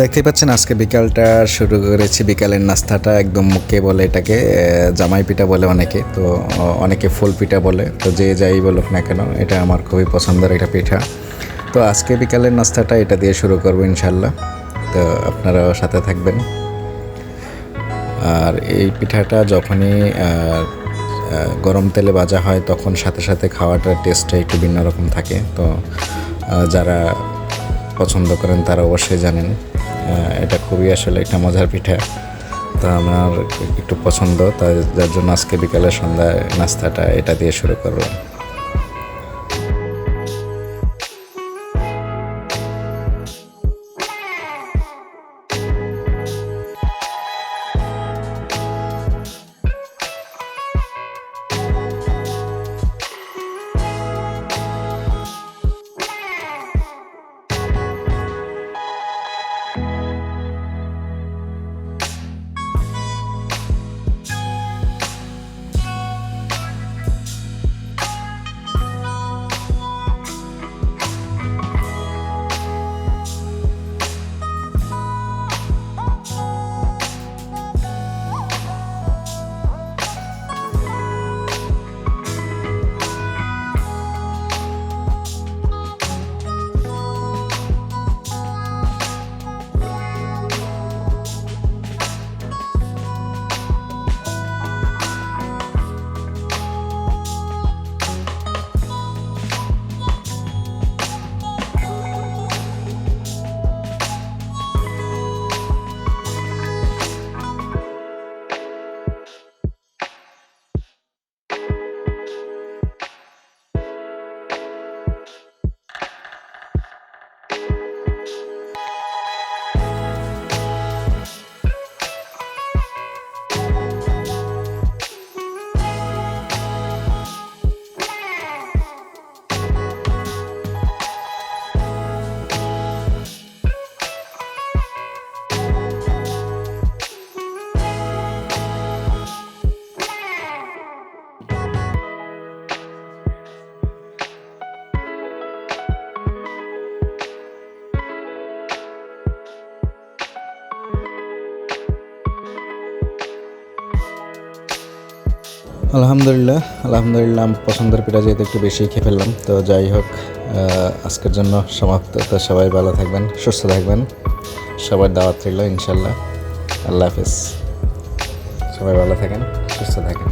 দেখতেই পাচ্ছেন, আজকে বিকালটা শুরু করেছি। বিকালের নাস্তাটা একদম মুখে বলে এটাকে জামাই পিঠা বলে অনেকে, তো অনেকে ফুল পিঠা বলে। তো যে যাই বলুক না কেন, এটা আমার খুবই পছন্দের একটা পিঠা। তো আজকে বিকালের নাস্তাটা এটা দিয়ে শুরু করব ইনশাল্লাহ। তো আপনারাও সাথে থাকবেন। আর এই পিঠাটা যখনই গরম তেলে ভাজা হয়, তখন সাথে সাথে খাওয়াটার টেস্টটা একটু ভিন্ন রকম থাকে। তো যারা পছন্দ করেন তারা অবশ্যই জানেন। এটা খুবই আসলে একটা মজার পিঠা। তো আমার একটু পছন্দ তাই যার জন্য আজকে বিকালে সন্ধ্যায় নাস্তাটা এটা দিয়ে শুরু করব আলহামদুলিল্লাহ আলহামদুলিল্লাহ পছন্দের পিঠা যেহেতু একটু বেশি খেয়ে ফেললাম, তো যাই হোক আজকের জন্য সমাপ্ত। তো সবাই ভালো থাকবেন, সুস্থ থাকবেন। সবার দাওয়াত রইল ইনশাল্লাহ আল্লাহ হাফিজ। সবাই ভালো থাকেন, সুস্থ থাকেন।